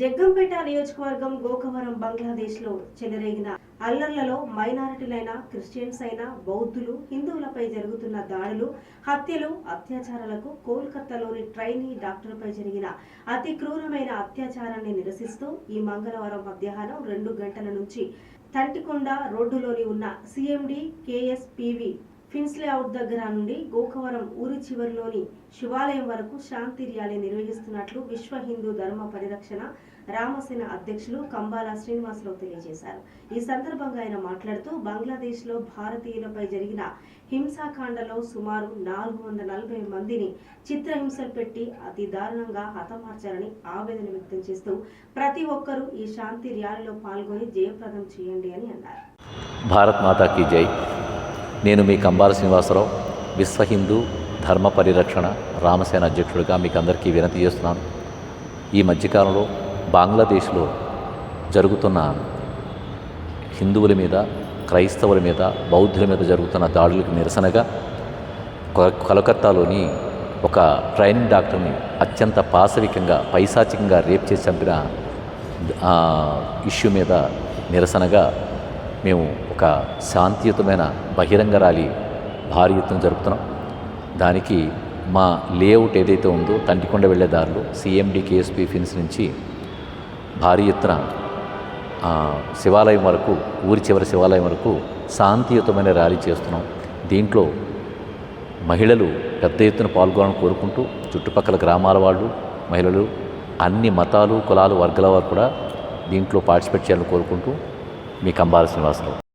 జగ్గంపేట నియోజకవర్గం గోకవరం బంగ్లాదేశ్లో చెలరేగిన అల్లర్లలో మైనారిటీలైన క్రిస్టియన్స్ అయిన బౌద్ధులు హిందువులపై జరుగుతున్న దాడులు హత్యలు అత్యాచారాలకు కోల్కతాలోని ట్రైనీ డాక్టర్పై జరిగిన అతి క్రూరమైన అత్యాచారాన్ని నిరసిస్తూ ఈ మంగళవారం మధ్యాహ్నం రెండు గంటల నుంచి తంటికొండ రోడ్డులోని ఉన్న సిఎండి కేఎస్పివి ఫిన్స్లే అవుట్ దగ్గర నుండి గోకవరం ఊరి చివరిలోని శివాలయం వరకు శాంతి ర్యాలీ నిర్వహిస్తున్నట్లు విశ్వ హిందూ ధర్మ పరిరక్షణ రామసేన అధ్యక్షులు కంబాల శ్రీనివాసరావు తెలియజేశారు. ఈ సందర్భంగా ఆయన మాట్లాడుతూ బంగ్లాదేశ్లో భారతీయులపై జరిగిన హింసాకాండలో సుమారు నాలుగు వందల నలభై మందిని చిత్రహింసలు పెట్టి అతి దారుణంగా హతమార్చారని ఆవేదన వ్యక్తం చేస్తూ ప్రతి ఒక్కరూ ఈ శాంతి ర్యాలీలో పాల్గొని జయప్రదం చేయండి అని అన్నారు. భారత్ మాతాకి జై. నేను మీ కంబాల శ్రీనివాసరావు విశ్వ హిందూ ధర్మ పరిరక్షణ రామసేన అధ్యక్షుడిగా మీకు అందరికీ వినతి చేస్తున్నాను. ఈ మధ్యకాలంలో బంగ్లాదేశ్లో జరుగుతున్న హిందువుల మీద క్రైస్తవుల మీద బౌద్ధుల మీద జరుగుతున్న దాడులకు నిరసనగా కలకత్తాలోని ఒక ట్రైనింగ్ డాక్టర్ని అత్యంత పాశవికంగా పైశాచికంగా రేప్ చేసి చంపిన ఇష్యూ మీద నిరసనగా మేము ఒక శాంతియుతమైన బహిరంగ ర్యాలీ భారీ ఎత్తున జరుపుతున్నాం. దానికి మా లేఅవుట్ ఏదైతే ఉందో తంటికొండ వెళ్ళే దారిలో సిఎండి కేఎస్పి ఫిన్స్ నుంచి భారీ ఎత్తున శివాలయం వరకు ఊరి చివరి శివాలయం వరకు శాంతియుతమైన ర్యాలీ చేస్తున్నాం. దీంట్లో మహిళలు పెద్ద ఎత్తున పాల్గొనాలని కోరుకుంటూ చుట్టుపక్కల గ్రామాల వాళ్ళు మహిళలు అన్ని మతాలు కులాలు వర్గాల వారు కూడా దీంట్లో పార్టిసిపేట్ చేయాలని కోరుకుంటూ మీ కంబాల శ్రీనివాసరావు.